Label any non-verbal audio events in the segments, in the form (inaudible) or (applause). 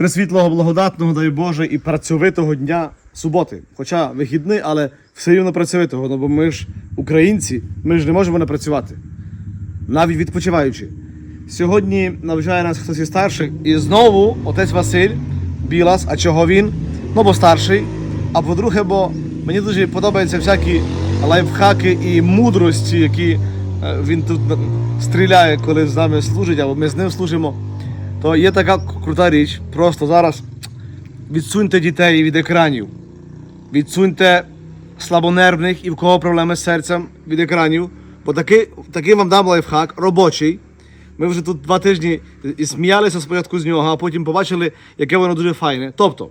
присвітлого, благодатного, дай Боже, і працьовитого дня суботи. Хоча вихідний, але все рівно працьовитого, ну бо ми ж українці, ми ж не можемо не працювати. Навіть відпочиваючи. Сьогодні навчає нас хтось із старших, і знову отець Василь Білас. А чого він? Ну, бо старший. А по-друге, бо мені дуже подобаються всякі лайфхаки і мудрості, які е, він тут стріляє, коли з нами служить, або ми з ним служимо. То є така крута річ. Просто зараз відсуньте дітей від екранів. Відсуньте слабонервних і в кого проблеми з серцем від екранів. Бо такий, такий вам дам лайфхак робочий. Ми вже тут два тижні і сміялися спочатку з нього, а потім побачили, яке воно дуже файне. Тобто,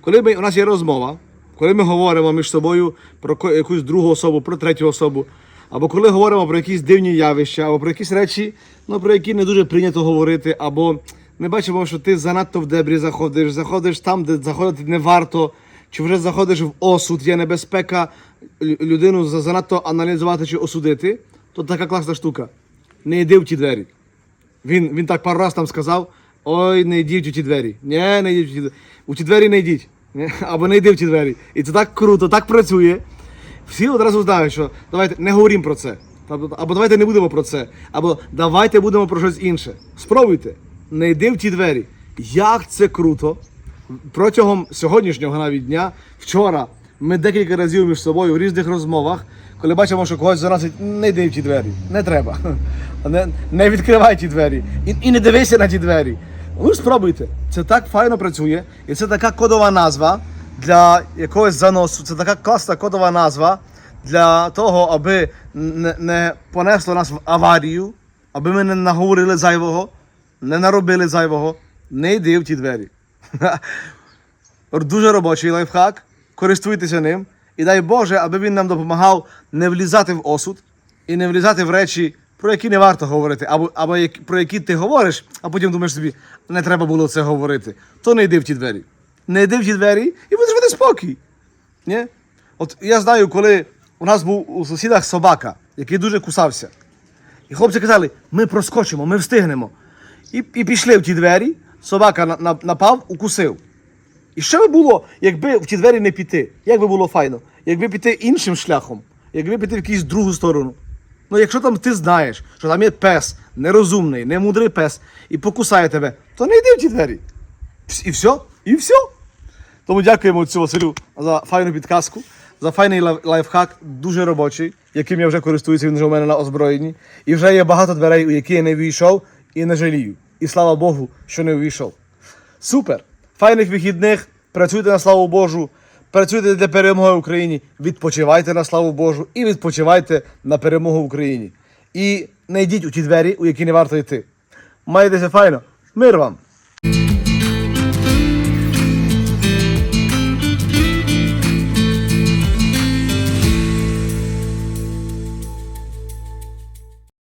коли ми, у нас є розмова, коли ми говоримо між собою про якусь другу особу, про третю особу, або коли говоримо про якісь дивні явища, або про якісь речі, ну, про які не дуже прийнято говорити, або ми бачимо, що ти занадто в дебрі заходиш, заходиш там, де заходити не варто, чи вже заходиш в осуд, є небезпека людину занадто аналізувати чи осудити, то така класна штука. Не йди в ті двері. Він, він так пару раз там сказав: ой, не йдіть у ті двері. Ні, не йдіть у ті двері. У ті двері не йдіть. (laughs) Або не йди в ті двері. І це так круто, так працює. Всі одразу знають, що давайте не говоримо про це. Або давайте не будемо про це. Або давайте будемо про щось інше. Спробуйте. Не йди в ті двері. Як це круто! Протягом сьогоднішнього навіть дня, вчора, ми декілька разів між собою в різних розмовах, коли бачимо, що когось заносить, не йди в ті двері. Не треба. (laughs) Не, не відкривай ті двері. І, і не дивися на ті двері. Ви спробуйте. Це так файно працює. І це така кодова назва для якогось заносу. Це така класна кодова назва для того, аби не, не понесло нас в аварію, аби ми не наговорили зайвого, не наробили зайвого. Не йди в ті двері. (laughs) Дуже робочий лайфхак. Користуйтеся ним. І дай Боже, аби він нам допомагав не влізати в осуд і не влізати в речі, про які не варто говорити, або, або як- про які ти говориш, а потім думаєш собі, не треба було це говорити. То не йди в ті двері. Не йди в ті двері і будеш мати спокій. Ні? От я знаю, коли у нас був у сусідах собака, який дуже кусався. І хлопці казали, ми проскочимо, ми встигнемо. І, і пішли в ті двері, собака на- на- напав, укусив. І що би було, якби в ті двері не піти? Як би було файно? Якби піти іншим шляхом, якби піти в якусь другу сторону. Ну, якщо там ти знаєш, що там є пес, нерозумний, немудрий пес, і покусає тебе, то не йди в ті двері. І все, і все. Тому дякуємо отцю Василю за файну підказку, за файний лайфхак, дуже робочий, яким я вже користуюся, він вже у мене на озброєнні. І вже є багато дверей, у які я не війшов і не жалію. І слава Богу, що не увійшов. Супер! Файних вихідних, працюйте на славу Божу, працюйте для перемоги Україні, відпочивайте на славу Божу і відпочивайте на перемогу в Україні. І не йдіть у ті двері, у які не варто йти. Майтеся файно. Мир вам!